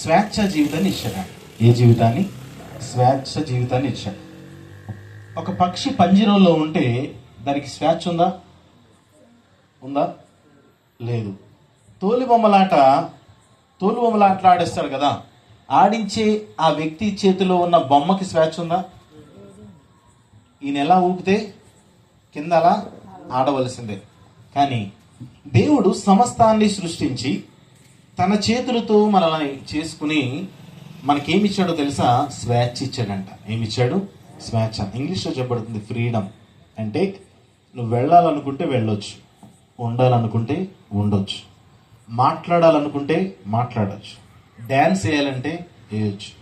స్వేచ్ఛ జీవితాన్ని ఇచ్చాడు. ఏ జీవితాన్ని? స్వేచ్ఛ జీవితాన్ని ఇచ్చాడు. ఒక పక్షి పంజరంలో ఉంటే దానికి స్వేచ్ఛ ఉందా? ఉందా? లేదు. తోలు బొమ్మలాట తోలు కదా. ఆడించే ఆ వ్యక్తి చేతిలో ఉన్న బొమ్మకి స్వేచ్ఛ ఉందా? ఈయన ఎలా ఊపితే కింద అలా ఆడవలసిందే. కానీ దేవుడు సమస్తాన్ని సృష్టించి తన చేతులతో మనల్ని చేసుకుని మనకేమిచ్చాడో తెలుసా? స్వేచ్ఛ ఇచ్చాడంట ఏమిచ్చాడు? స్వేచ్ఛ. ఇంగ్లీష్లో చెప్పబడుతుంది ఫ్రీడమ్. అంటే నువ్వు వెళ్ళాలనుకుంటే వెళ్ళొచ్చు. ఉండాలనుకుంటే ఉండొచ్చు. మాట్లాడాలనుకుంటే మాట్లాడవచ్చు డ్యాన్స్ వేయాలంటే వేయొచ్చు.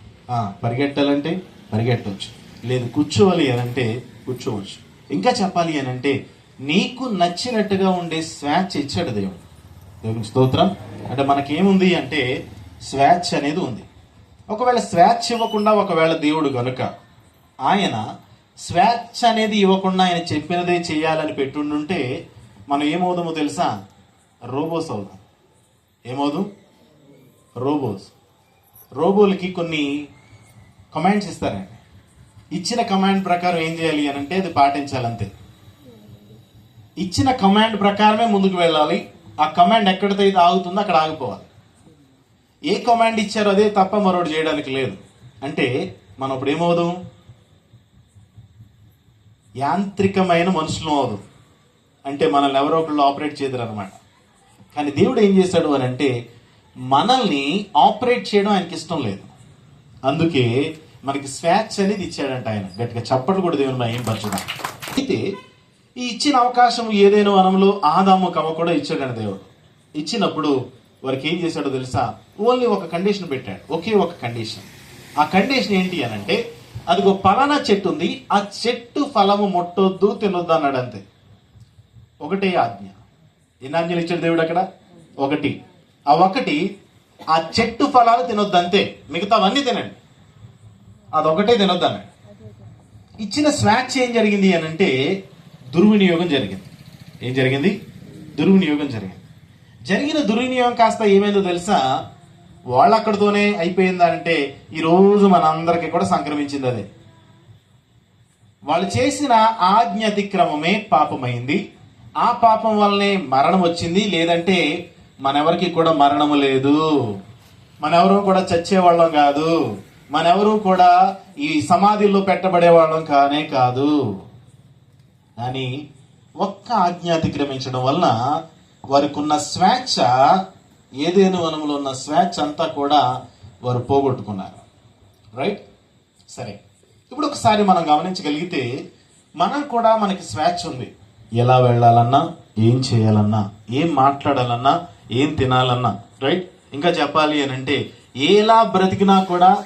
పరిగెట్టాలంటే పరిగెట్టవచ్చు లేదు కూర్చోవాలి అని అంటే కూర్చోవచ్చు. ఇంకా చెప్పాలి అని అంటే నీకు నచ్చినట్టుగా ఉండే స్వేచ్ఛ ఇచ్చాడు దేవుడు. దేవునికి స్తోత్రం. అంటే మనకేముంది అంటే స్వేచ్ఛ అనేది ఉంది. ఒకవేళ స్వేచ్ఛ ఇవ్వకుండా ఒకవేళ దేవుడు గనుక ఆయన స్వేచ్ఛ అనేది ఇవ్వకుండా ఆయన చెప్పినదే చేయాలని పెట్టుండుంటే మనం ఏమవుదామో తెలుసా? రోబోస్ అవుదాం. ఏమవుదాం? రోబోస్. రోబోలకి కొన్ని కమాండ్స్ ఇస్తారండి. ఇచ్చిన కమాండ్ ప్రకారం ఏం చేయాలి అని అంటే అది పాటించాలంతే. ఇచ్చిన కమాండ్ ప్రకారమే ముందుకు వెళ్ళాలి. ఆ కమాండ్ ఎక్కడైతే అయితే ఆగుతుందో అక్కడ ఆగిపోవాలి. ఏ కమాండ్ ఇచ్చారో అదే తప్ప మరొకటి చేయడానికి లేదు. అంటే మనం ఇప్పుడు ఏమవుదాం? యాంత్రికమైన మనుషులు అవదు. అంటే మనల్ని ఎవరో ఒకళ్ళు ఆపరేట్ చేయరు అనమాట కానీ దేవుడు ఏం చేశాడు అని అంటే మనల్ని ఆపరేట్ చేయడం ఆయనకి ఇష్టం లేదు. అందుకే మనకి స్వేచ్ఛ అనేది ఇచ్చాడంట ఆయన. గట్టిగా చప్పట్లు కూడా దేవుని ఏం పరచడం అయితే ఈ ఇచ్చిన అవకాశం ఏదైనా వనంలో ఆదాము కవ కూడా ఇచ్చాడని దేవుడు. ఇచ్చినప్పుడు వారికి ఏం చేశాడో తెలుసా? ఓన్లీ ఒక కండిషన్ పెట్టాడు. ఒకే ఒక కండిషన్ ఆ కండిషన్ ఏంటి అని అంటే అదిగో పలానా చెట్టు ఉంది ఆ చెట్టు ఫలము మొట్టొద్దు తినొద్దు అన్నాడు అంతే. ఒకటే ఆజ్ఞ. ఎన్ని ఆజ్ఞలు ఇచ్చాడు దేవుడు అక్కడ? ఒకటి. ఆ ఒకటి ఆ చెట్టు ఫలాలు తినొద్దు అంతే. మిగతావన్నీ తినండి. అదొకటే తినొద్దు అన్నాడు. ఇచ్చిన స్వాచ్ ఏం జరిగింది అని అంటే దుర్వినియోగం జరిగింది. ఏం జరిగింది? దుర్వినియోగం జరిగింది. జరిగిన దుర్వినియోగం కాస్త ఏమైందో తెలుసా? వాళ్ళు అక్కడితోనే అయిపోయిందా అంటే మనందరికీ కూడా సంక్రమించింది అదే. వాళ్ళు చేసిన ఆజ్ఞ అతిక్రమమే పాపమైంది. ఆ పాపం వల్లనే మరణం వచ్చింది. లేదంటే మనెవరికి కూడా మరణము లేదు. మనెవరూ కూడా చచ్చేవాళ్ళం కాదు. మనెవరూ కూడా ఈ సమాధిలో పెట్టబడే వాళ్ళం కానే కాదు. కానీ ఒక్క ఆజ్ఞ అతిక్రమించడం వలన వారికి ఉన్న స్వేచ్ఛ ఏదేను వనంలో ఉన్న స్వేచ్ఛ అంతా కూడా వారు పోగొట్టుకున్నారు. రైట్ సరే. ఇప్పుడు ఒకసారి మనం గమనించగలిగితే మనం కూడా మనకి స్వేచ్ఛ ఉంది. ఎలా వెళ్ళాలన్నా ఏం చేయాలన్నా ఏం మాట్లాడాలన్నా ఏం తినాలన్నా. రైట్ ఇంకా చెప్పాలి అని అంటే ఎలా బ్రతికినా కూడా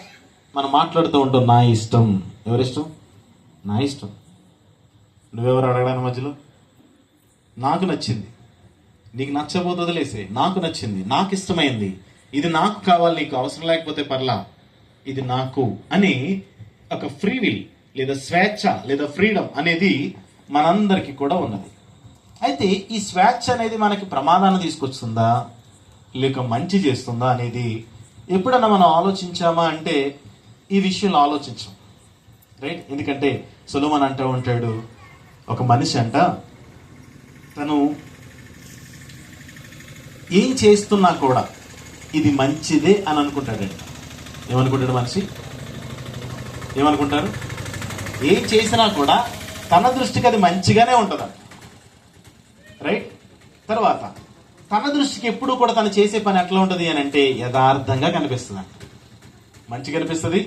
మనం మాట్లాడుతూ ఉంటాం నా ఇష్టం. ఎవరిష్టం? నా ఇష్టం. నువ్వెవరు అడగడానికి మధ్యలో? నాకు నచ్చింది. నీకు నచ్చబోతే వదిలేసే. నాకు నచ్చింది. నాకు ఇష్టమైంది ఇది నాకు కావాలి నీకు అవసరం లేకపోతే పర్లా. ఇది నాకు అని ఒక ఫ్రీ విల్ లేదా స్వేచ్ఛ లేదా ఫ్రీడమ్ అనేది మనందరికీ కూడా ఉన్నది. అయితే ఈ స్వేచ్ఛ అనేది మనకి ప్రమాదాన్ని తీసుకొస్తుందా? లేక మంచి చేస్తుందా అనేది ఎప్పుడన్నా మనం ఆలోచించామా అంటే ఈ విషయంలో ఆలోచించాం. రైట్? ఎందుకంటే సులోమన్ అంటూ ఉంటాడు ఒక మనిషి అంట తను ఏం చేస్తున్నా కూడా ఇది మంచిదే అని అనుకుంటాడంట. ఏమనుకుంటాడు మనిషి? ఏమనుకుంటారు? ఏం చేసినా కూడా తన దృష్టికి అది మంచిగానే ఉంటుందంట. రైట్? తర్వాత తన దృష్టికి ఎప్పుడు కూడా తను చేసే పని ఎట్లా ఉంటుంది అని అంటే యథార్థంగా కనిపిస్తుంది అంట మంచి కనిపిస్తుంది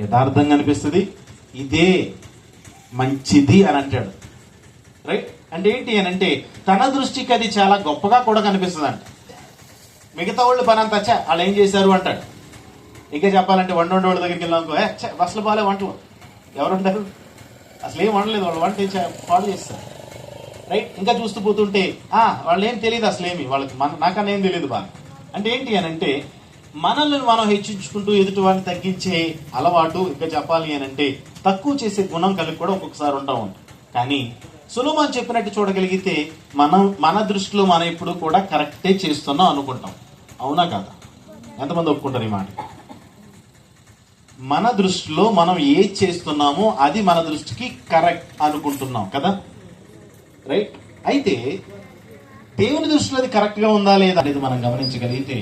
యథార్థంగా అనిపిస్తుంది? ఇదే మంచిది అని అంటాడు. రైట్ అంటే ఏంటి అని అంటే తన దృష్టికి అది చాలా గొప్పగా కూడా కనిపిస్తుంది అంట మిగతా వాళ్ళు పని అంత "ఛే, వాళ్ళు ఏం చేశారు అంటాడు. ఇంకా చెప్పాలంటే వంట వండే వాళ్ళ దగ్గరికి వెళ్ళామనుకో "ఏ, ఛే, అసలు బాగాలే వంటలు. ఎవరు ఉంటారు అసలు ఏం వండలేదు వాళ్ళు వంట పాడు చేస్తారు. రైట్ ఇంకా చూస్తూ పోతుంటే వాళ్ళు ఏం తెలియదు అసలు ఏమి వాళ్ళకి మన నాకన్నా ఏం తెలియదు బాగా. అంటే ఏంటి అని అంటే మనల్ని మనం హెచ్చించుకుంటూ ఎదుటివారిని తగ్గించే అలవాటు ఇంకా చెప్పాలి అని అంటే తక్కువ చేసే గుణం కలిగి కూడా ఒక్కొక్కసారి ఉంటా ఉంటాం కానీ సులభం చెప్పినట్టు చూడగలిగితే మనం మన దృష్టిలో మనం ఇప్పుడు కూడా కరెక్టే చేస్తున్నాం అనుకుంటాం. అవునా కదా? ఎంతమంది ఒప్పుకుంటారు ఈ మాట? మన దృష్టిలో మనం ఏది చేస్తున్నామో అది మన దృష్టికి కరెక్ట్ అనుకుంటున్నాం కదా? రైట్? అయితే దేవుని దృష్టిలో అది కరెక్ట్గా ఉందా లేదా అనేది మనం గమనించగలిగితే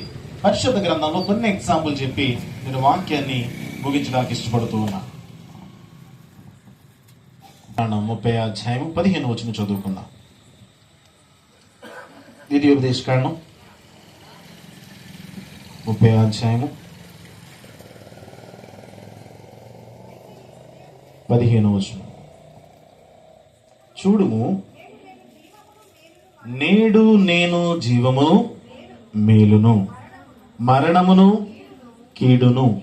పరిశుద్ధ గ్రంథంలో కొన్ని ఎగ్జాంపుల్ చెప్పి నేను వాక్యాన్ని ముగించడానికి ఇష్టపడుతూ ఉన్నా. ముప్పై అధ్యాయం పదిహేను వచ్చిన చదువుకుందాం. ద్వితీయోపదేశ కారణం ముప్పై అధ్యాయము పదిహేను వచనం. చూడుము నేడు నేను జీవమును మేలును. మరణమును కీడును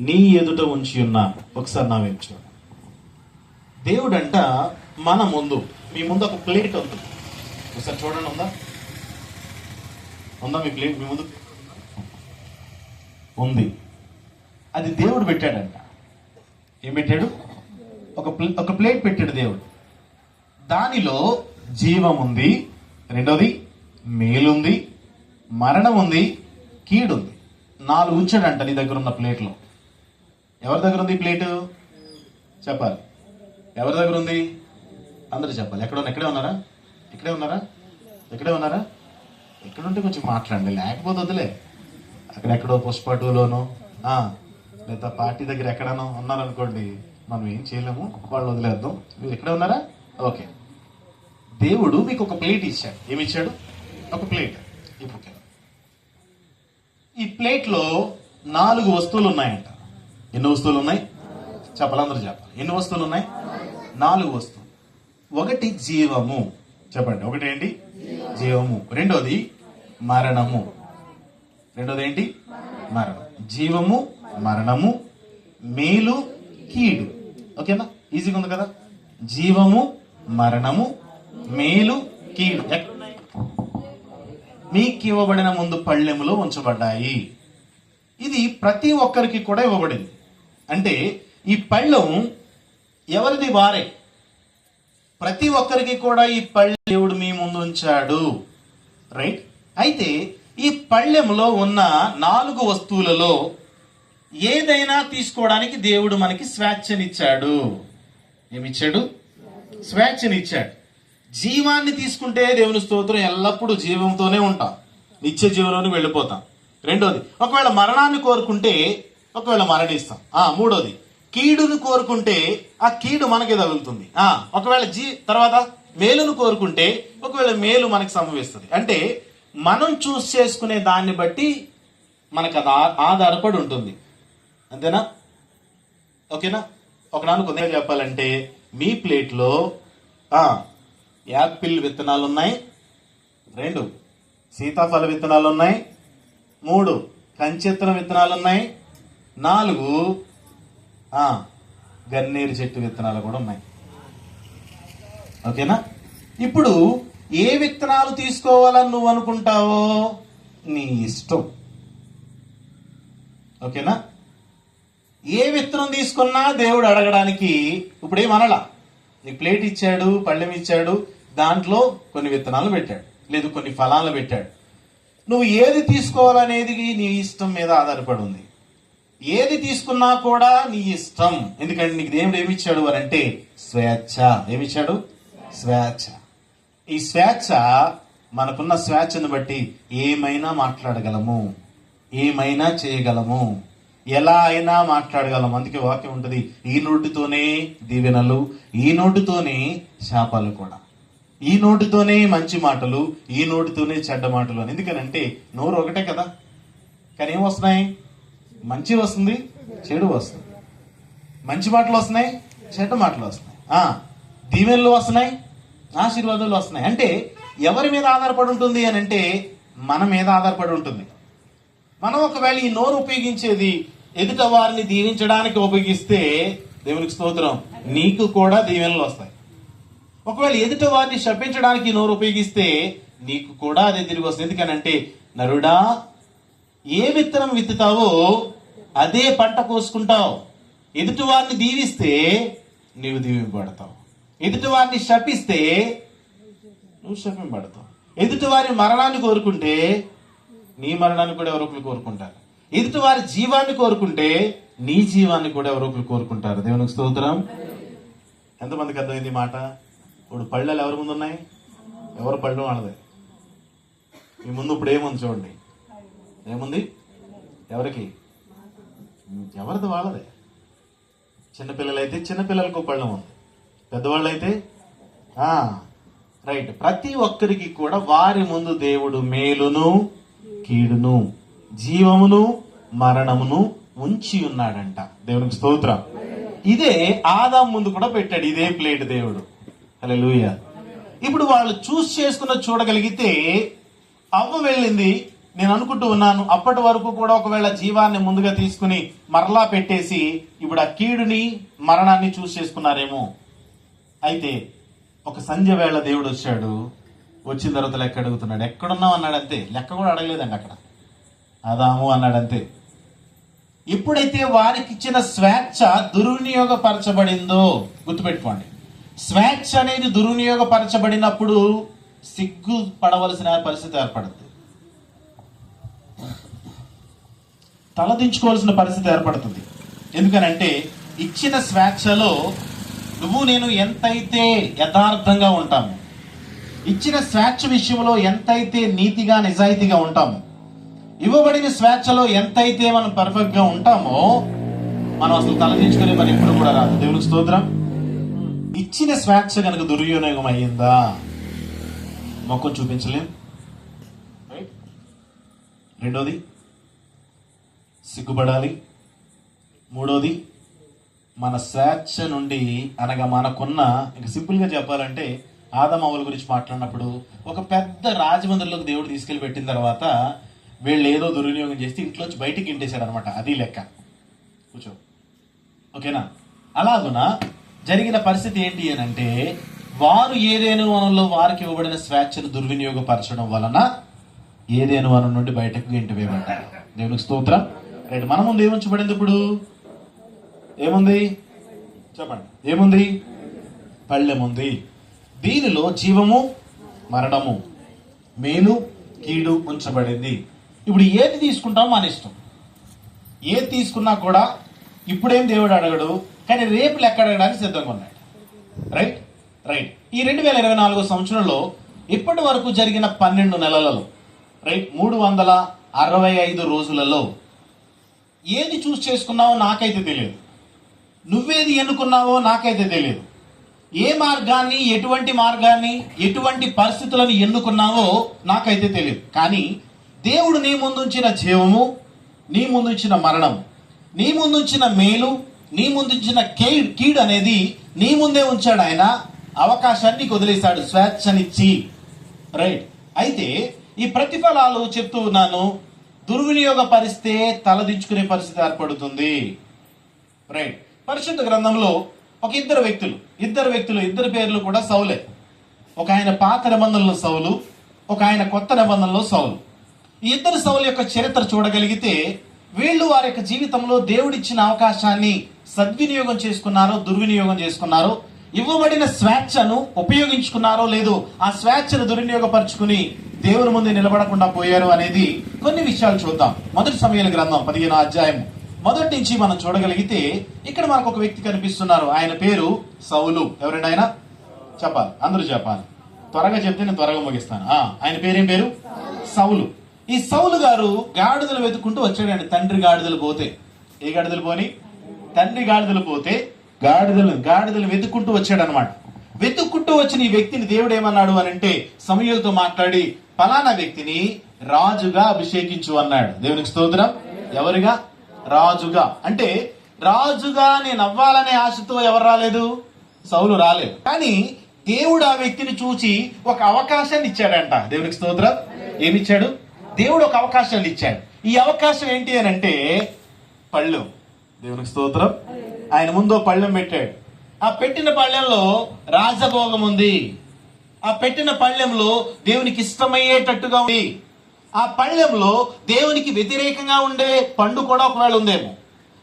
నీ ఎదుట ఉంచి ఉన్నా ఒకసారి నా వైపు దేవుడంట మన ముందు మీ ముందు ఒక ప్లేట్ ఉంది. ఒకసారి చూడండి ఉందా? ఉందా మీ ప్లేట్? మీ ముందు? ఉంది. అది దేవుడు పెట్టాడంట. ఏం పెట్టాడు? ఒక ప్లే- ఒక ప్లేట్ పెట్టాడు దేవుడు. దానిలో జీవం ఉంది రెండోది మేలుంది మరణం ఉంది కీడుంది. నాలుగు ఉంచాడంట నీ దగ్గర ఉన్న ప్లేట్లో. ఎవరి దగ్గర ఉంది ప్లేటు? చెప్పాలి. ఎవరి దగ్గర ఉంది? అందరూ చెప్పాలి. ఎక్కడ ఎక్కడే ఉన్నారా? ఇక్కడే ఉన్నారా? ఇక్కడే ఉన్నారా? ఎక్కడ ఉంటే కొంచెం మాట్లాడండి. లేకపోతే వదిలే అక్కడెక్కడో పుష్పటులోనో టూలోనో లేదా పార్టీ దగ్గర ఎక్కడనో ఉన్నారనుకోండి మనం ఏం చేయలేము. వాళ్ళు వదిలేద్దాం. మీరు ఎక్కడే ఉన్నారా? ఓకే. దేవుడు మీకు ఒక ప్లేట్ ఇచ్చాడు. ఏమి ఇచ్చాడు? ఒక ప్లేట్. ఇప్పుడు ఈ ప్లేట్లో నాలుగు వస్తువులు ఉన్నాయంట ఎన్ని వస్తువులు ఉన్నాయి చెప్పాలి. అందరూ చెప్పాలి ఎన్ని వస్తువులు ఉన్నాయి నాలుగు వస్తువులు. ఒకటి జీవము. చెప్పండి. ఒకటి ఏంటి? జీవము. రెండోది మరణము. రెండోది ఏంటి? మరణం. జీవము మరణము మేలు కీడు. ఓకేనా? ఈజీగా ఉంది కదా? జీవము మరణము మేలు కీడు. మీకు ఇవ్వబడిన ముందు పళ్ళెములో ఉంచబడ్డాయి. ఇది ప్రతి ఒక్కరికి కూడా ఇవ్వబడింది. అంటే ఈ పళ్ళెం ఎవరిది? వారే. ప్రతి ఒక్కరికి కూడా ఈ పళ్ళె దేవుడు మీ ముందు ఉంచాడు. రైట్ అయితే ఈ పళ్ళెంలో ఉన్న నాలుగు వస్తువులలో ఏదైనా తీసుకోవడానికి దేవుడు మనకి స్వేచ్ఛనిచ్చాడు. ఏమిచ్చాడు? స్వేచ్ఛనిచ్చాడు. జీవాన్ని తీసుకుంటే దేవుని స్తోత్రం ఎల్లప్పుడూ జీవంతోనే ఉంటాం. నిత్య జీవంలోకి వెళ్ళిపోతాం. రెండోది ఒకవేళ మరణాన్ని కోరుకుంటే ఒకవేళ మరణిస్తాం. ఆ మూడోది కీడును కోరుకుంటే ఆ కీడు మనకి తగులుతుంది. ఆ ఒకవేళ జీ తర్వాత మేలును కోరుకుంటే ఒకవేళ మేలు మనకి సంభవిస్తుంది. అంటే మనం చూస్ చేసుకునే దాన్ని బట్టి మనకు అది ఆధారపడి ఉంటుంది. అంతేనా? ఓకేనా? ఒక నాన్న కొంత చెప్పాలంటే మీ ప్లేట్లో యాపిల్ విత్తనాలు ఉన్నాయి రెండు సీతాఫల విత్తనాలు ఉన్నాయి మూడు కంచెత్తన విత్తనాలు ఉన్నాయి నాలుగు గన్నేరు చెట్టు విత్తనాలు కూడా ఉన్నాయి. ఓకేనా? ఇప్పుడు ఏ విత్తనాలు తీసుకోవాలని నువ్వు అనుకుంటావో? నీ ఇష్టం. ఓకేనా? ఏ విత్తనం తీసుకున్నా దేవుడు అడగడానికి ఇప్పుడు ఏమనలా నీ ప్లేట్ ఇచ్చాడు పళ్ళెం ఇచ్చాడు దాంట్లో కొన్ని విత్తనాలు పెట్టాడు. లేదు కొన్ని ఫలాలు పెట్టాడు. నువ్వు ఏది తీసుకోవాలనేది నీ ఇష్టం మీద ఆధారపడి ఉంది. ఏది తీసుకున్నా కూడా నీ ఇష్టం. ఎందుకంటే నీకు దేవుడు ఏమి ఇచ్చాడు అని అంటే స్వేచ్ఛ. ఏమిచ్చాడు? స్వేచ్ఛ. ఈ స్వేచ్ఛ మనకున్న స్వేచ్ఛను బట్టి ఏమైనా మాట్లాడగలము. ఏమైనా చేయగలము. ఎలా అయినా మాట్లాడగలము. అందుకే వాక్యం ఉంటుంది ఈ నోటితోనే దీవెనలు ఈ నోటితోనే శాపాలు కూడా. ఈ నోటితోనే మంచి మాటలు ఈ నోటితోనే చెడ్డ మాటలు అని. ఎందుకనంటే నోరు ఒకటే కదా. కానీ ఏం వస్తున్నాయి? మంచి వస్తుంది చెడు వస్తుంది. మంచి మాటలు వస్తున్నాయి చెడ్డ మాటలు వస్తున్నాయి. ఆ దీవెనలు వస్తున్నాయి ఆశీర్వాదాలు వస్తున్నాయి. అంటే ఎవరి మీద ఆధారపడి ఉంటుంది అని అంటే మన మీద ఆధారపడి ఉంటుంది. మనం ఒకవేళ ఈ నోరు ఉపయోగించేది ఎదుట వారిని దీవించడానికి ఉపయోగిస్తే దేవునికి స్తోత్రం నీకు కూడా దీవెనలు వస్తాయి. ఒకవేళ ఎదుట వారిని శపించడానికి నోరు ఉపయోగిస్తే నీకు కూడా అదే తిరిగి వస్తుంది. ఎందుకనంటే నరుడా ఏ విత్తనం విత్తుతావో అదే పంట కోసుకుంటావు. ఎదుటి వారిని దీవిస్తే నీవు దీవింపబడతావు. ఎదుటి వారిని శపిస్తే నువ్వు శపింపబడతావు. ఎదుటి వారి మరణాన్ని కోరుకుంటే నీ మరణాన్ని కూడా ఎవరో ఒకరు కోరుకుంటారు. ఎదుటి వారి జీవాన్ని కోరుకుంటే నీ జీవాన్ని కూడా ఎవరో ఒకరు కోరుకుంటారు. దేవునికి స్తోత్రం. ఎంతమందికి అర్థమైంది మాట? ఇప్పుడు పళ్ళలు ఎవరి ముందు ఉన్నాయి ఎవరు పళ్ళు వాళ్ళదే మీ ముందు ఇప్పుడు ఏముంది చూడండి. ఏముంది? ఎవరికి? ఎవరిది వాళ్ళదే? చిన్నపిల్లలైతే చిన్నపిల్లలకు పళ్ళం ఉంది. పెద్దవాళ్ళు అయితే రైట్ ప్రతి ఒక్కరికి కూడా వారి ముందు దేవుడు మేలును కీడును జీవమును మరణమును ఉంచి ఉన్నాడంట. దేవునికి స్తోత్రం. ఇదే ఆదాం ముందు కూడా పెట్టాడు. ఇదే ప్లేట్ దేవుడు. హల్లెలూయా. ఇప్పుడు వాళ్ళు చూస్ చేసుకున్న చూడగలిగితే అవ్వ వెళ్ళింది నేను అనుకుంటూ ఉన్నాను అప్పటి వరకు కూడా ఒకవేళ జీవాన్ని ముందుగా తీసుకుని మరలా పెట్టేసి ఇప్పుడు ఆ కీడుని మరణాన్ని చూస్ చేసుకున్నారేమో. అయితే ఒక సంధ్య వేళ దేవుడు వచ్చాడు వచ్చిన తర్వాత లెక్క అడుగుతున్నాడు. ఎక్కడున్నావు అన్నాడు అంతే లెక్క కూడా అడగలేదండి అక్కడ. అదాము అన్నాడు అంతే ఎప్పుడైతే వారికి ఇచ్చిన స్వేచ్ఛ దుర్వినియోగపరచబడిందో గుర్తుపెట్టుకోండి. స్వేచ్ఛ అనేది దుర్వినియోగపరచబడినప్పుడు సిగ్గు పడవలసిన పరిస్థితి ఏర్పడుతుంది తలదించుకోవాల్సిన పరిస్థితి ఏర్పడుతుంది. ఎందుకనంటే ఇచ్చిన స్వేచ్ఛలో నువ్వు నేను ఎంతైతే యథార్థంగా ఉంటాము ఇచ్చిన స్వేచ్ఛ విషయంలో ఎంతైతే నీతిగా నిజాయితీగా ఉంటాము ఇవ్వబడిన స్వేచ్ఛలో ఎంతైతే మనం పర్ఫెక్ట్గా ఉంటామో మనం అసలు తలదించుకునే పని ఎప్పుడు కూడా రాదు. దేవునికి స్తోత్రం. ఇచ్చిన స్వేచ్ఛ కనుక దుర్వినియోగం అయ్యిందా మొక్కం చూపించలేం. రైట్ రెండోది సిగ్గుపడాలి. మూడోది మన స్వేచ్ఛ నుండి అనగా మనకున్న ఇంకా సింపుల్గా చెప్పాలంటే ఆదమవుల గురించి మాట్లాడినప్పుడు ఒక పెద్ద రాజమందిరిలోకి దేవుడు తీసుకెళ్ళి పెట్టిన తర్వాత వీళ్ళు ఏదో దుర్వినియోగం చేస్తే ఇంట్లోంచి బయటికి ఇంటేశాడు అనమాట అది లెక్క. కూర్చో. ఓకేనా? అలాగునా? జరిగిన పరిస్థితి ఏంటి అని అంటే వారు ఏదేను వనంలో వారికి ఇవ్వబడిన స్వేచ్ఛను దుర్వినియోగపరచడం వలన ఏదేను వనం నుండి బయటకు ఇంటి వేయబడ్డారు. దేవునికి స్తోత్రం. రైట్ మన ముందు ఏముంచబడింది ఇప్పుడు? ఏముంది? చెప్పండి. ఏముంది? పళ్ళెముంది దీనిలో జీవము మరణము మేలు కీడు ఉంచబడింది. ఇప్పుడు ఏది తీసుకుంటాం మన ఇష్టం. ఏది తీసుకున్నా కూడా ఇప్పుడేం దేవుడు అడగడు? కానీ రేపు లెక్కడానికి సిద్ధంగా ఉన్నాడు. రైట్ రైట్ ఈ రెండు వేల ఇరవై నాలుగో సంవత్సరంలో ఇప్పటి వరకు జరిగిన పన్నెండు నెలలలో రైట్ మూడు వందల అరవై ఐదు రోజులలో ఏది చూస్ చేసుకున్నావో నాకైతే తెలియదు. నువ్వేది ఎన్నుకున్నావో నాకైతే తెలియదు. ఏ మార్గాన్ని ఎటువంటి మార్గాన్ని ఎటువంటి పరిస్థితులను ఎన్నుకున్నావో నాకైతే తెలియదు. కానీ దేవుడు నీ ముందుంచిన జీవము నీ ముందుంచిన మరణం నీ ముందుంచిన మేలు నీ ముందుంచిన కీడ్ అనేది నీ ముందే ఉంచాడు ఆయన. అవకాశాన్ని వదిలేశాడు స్వేచ్ఛనిచ్చి. రైట్. అయితే ఈ ప్రతిఫలాలు చెప్తూ ఉన్నాను. దుర్వినియోగపరిస్తే తలదించుకునే పరిస్థితి ఏర్పడుతుంది. రైట్. పరిశుద్ధ గ్రంథంలో ఒక ఇద్దరు వ్యక్తులు ఇద్దరు వ్యక్తులు ఇద్దరు పేర్లు కూడా సౌలే. ఒక ఆయన పాత నిబంధనలో సౌలు ఒక ఆయన కొత్త నిబంధనలో సౌలు. ఈ ఇద్దరు సౌలు యొక్క చరిత్ర చూడగలిగితే వీళ్ళు వారి యొక్క జీవితంలో దేవుడిచ్చిన అవకాశాన్ని సద్వినియోగం చేసుకున్నారో దుర్వినియోగం చేసుకున్నారో ఇవ్వబడిన స్వేచ్ఛను ఉపయోగించుకున్నారో లేదో ఆ స్వేచ్ఛను దుర్వినియోగపరుచుకుని దేవుని ముందు నిలబడకుండా పోయారు అనేది కొన్ని విషయాలు చూద్దాం. మొదటి సమయాల గ్రంథం పదిహేను అధ్యాయం మొదటి నుంచి మనం చూడగలిగితే ఇక్కడ మనకు ఒక వ్యక్తి కనిపిస్తున్నారు. ఆయన పేరు సౌలు. ఎవరండి ఆయన చెప్పాలి. అందరూ చెప్పాలి. త్వరగా చెప్తే నేను త్వరగా ముగిస్తాను. ఆయన పేరేం పేరు? సౌలు. ఈ సౌలు గారు గాడిదలు వెతుక్కుంటూ వచ్చాడండి. తండ్రి గాడిదలు పోతే. ఏ గాడిదలు పోని? తండ్రి గాడిదలు పోతే గాడిదలు గాడిదలు వెతుక్కుంటూ వచ్చాడనమాట వెతుక్కుంటూ వచ్చిన ఈ వ్యక్తిని దేవుడు ఏమన్నాడు అని అంటే సమయంతో మాట్లాడి ఫలానా వ్యక్తిని రాజుగా అభిషేకించు అన్నాడు. దేవునికి స్తోత్రం. ఎవరుగా? రాజుగా. అంటే రాజుగా నేను అవ్వాలనే ఆశతో ఎవరు రాలేదు? సౌలు రాలేదు. కానీ దేవుడు ఆ వ్యక్తిని చూసి ఒక అవకాశాన్ని ఇచ్చాడంట. దేవునికి స్తోత్రం. ఏమిచ్చాడు? దేవుడు ఒక అవకాశాన్ని ఇచ్చాడు. ఈ అవకాశం ఏంటి అని అంటే పళ్ళు. దేవునికి స్తోత్రం. ఆయన ముందు పళ్ళెం పెట్టాడు. ఆ పెట్టిన పళ్ళెంలో రాజభోగం ఉంది. ఆ పెట్టిన పళ్ళెంలో దేవునికి ఇష్టమయ్యేటట్టుగా ఉంది. ఆ పళ్ళెంలో దేవునికి వ్యతిరేకంగా ఉండే పండు కూడా ఒకవేళ ఉందేమో.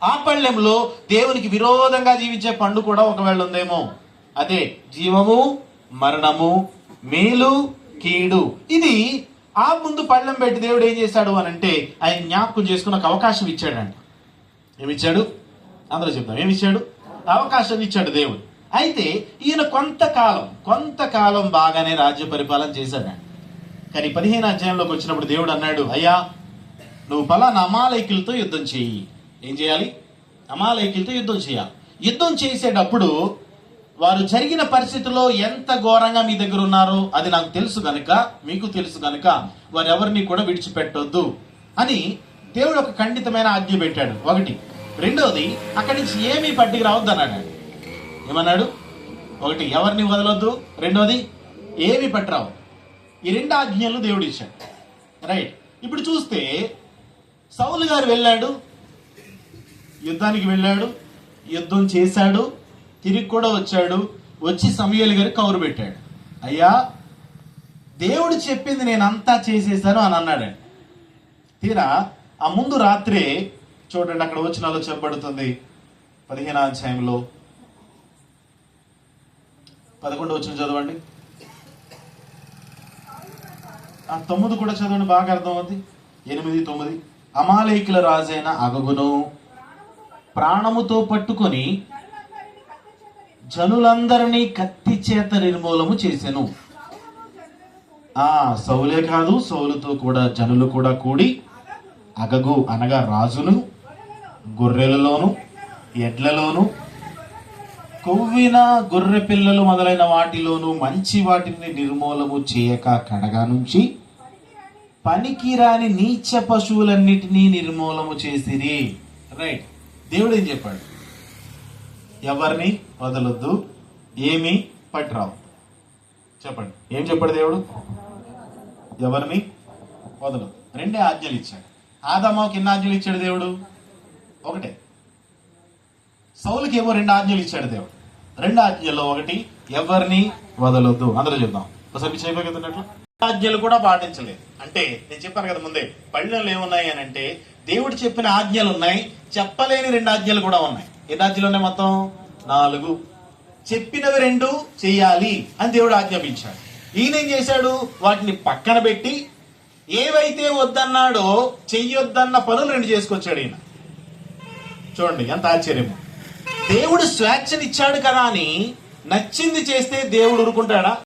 ఆ పళ్ళెంలో దేవునికి విరోధంగా జీవించే పండు కూడా ఒకవేళ ఉందేమో. అదే జీవము మరణము మేలు కీడు. ఇది ఆ ముందు పళ్ళెం పెట్టి దేవుడు ఏం చేశాడు అని అంటే ఆయన జ్ఞాపకం చేసుకున్న ఒక అవకాశం ఇచ్చాడంట. ఏమిచ్చాడు? అందరూ చెప్తాం ఏమిచ్చాడు? అవకాశం ఇచ్చాడు దేవుడు. అయితే ఈయన కొంతకాలం కొంతకాలం బాగానే రాజ్య పరిపాలన చేశాడు కానీ పదిహేను అధ్యాయంలోకి వచ్చినప్పుడు దేవుడు అన్నాడు అయ్యా నువ్వు పలానా అమాలయకులతో యుద్ధం చేయి. ఏం చేయాలి? అమాలయకులతో యుద్ధం చేయాలి. యుద్ధం చేసేటప్పుడు వారు జరిగిన పరిస్థితుల్లో ఎంత ఘోరంగా మీ దగ్గర ఉన్నారో అది నాకు తెలుసు గనుక మీకు తెలుసు గనుక వారు ఎవరిని కూడా విడిచిపెట్టొద్దు అని దేవుడు ఒక ఖండితమైన ఆజ్ఞ పెట్టాడు. ఒకటి రెండోది అక్కడి నుంచి ఏమీ పట్టికి రావద్దు అన్నాడు. ఏమన్నాడు? ఒకటి ఎవరిని వదలొద్దు? రెండోది ఏమి పట్టరావు ఈ రెండు ఆజ్ఞలు దేవుడు ఇచ్చాడు. రైట్ ఇప్పుడు చూస్తే సౌలు గారు వెళ్ళాడు యుద్ధానికి వెళ్ళాడు యుద్ధం చేశాడు తిరిగి కూడా వచ్చాడు వచ్చి సమయలు గారి కౌరు పెట్టాడు. అయ్యా దేవుడు చెప్పింది నేను అంతా చేసేసాను అని అన్నాడు తీరా ఆ ముందు రాత్రే చూడండి అక్కడ వచనాలు చెప్పబడుతుంది. పదిహేను అధ్యాయంలో. పదకొండు వచ్చిన చదవండి. ఆ తొమ్మిది కూడా చదవండి బాగా అర్థమవుతుంది ఎనిమిది తొమ్మిది. అమాలేకుల రాజైన అగగును ప్రాణముతో పట్టుకొని జనులందరినీ కత్తి చేత నిర్మూలము చేసెను. ఆ సౌలే కాదు సౌలుతో కూడా జనులు కూడా కూడి అగగు అనగా రాజును గొర్రెలలోను ఎడ్లలోను కొవ్విన గొర్రె పిల్లలు మొదలైన వాటిలోను మంచి వాటిని నిర్మూలము చేయక కడగా నుంచి పనికిరాని నీచ పశువులన్నిటినీ నిర్మూలము చేసిరి. రైట్ దేవుడు ఏం చెప్పాడు? ఎవరిని వదలొద్దు ఏమి పట్టురావు. చెప్పండి. ఏం చెప్పాడు దేవుడు? ఎవరిని వదలొద్దు. రెండే ఆజ్ఞలు ఇచ్చాడు. ఆదామాకి ఎన్ని ఆజ్ఞలు ఇచ్చాడు దేవుడు? ఒకటే. సౌలుకి ఏమో రెండు ఆజ్ఞలు ఇచ్చాడు దేవుడు. రెండు ఆజ్ఞల్లో ఒకటి ఎవరిని వదలొద్దు. అందరూ చెప్దాం. ఒకసారి చేయగలుగుతున్నట్లు ఆజ్ఞలు కూడా పాటించలేదు. అంటే నేను చెప్పాను కదా ముందే పళ్ళెలు ఏమున్నాయి అని అంటే దేవుడు చెప్పిన ఆజ్ఞలు ఉన్నాయి చెప్పలేని రెండు ఆజ్ఞలు కూడా ఉన్నాయి. ఎన్ని ఆజ్ఞలు ఉన్నాయి మొత్తం? నాలుగు. చెప్పినవి రెండు చేయాలి అని దేవుడు ఆజ్ఞాపించాడు. ఈయన ఏం చేశాడు? వాటిని పక్కన పెట్టి ఏవైతే వద్దన్నాడో చెయ్యొద్దన్న పనులు రెండు చేసుకొచ్చాడు ఈయన. చూడండి ఎంత ఆశ్చర్యము దేవుడు స్వేచ్ఛనిచ్చాడు కదా అని నచ్చింది చేస్తే దేవుడు ఊరుకుంటాడా?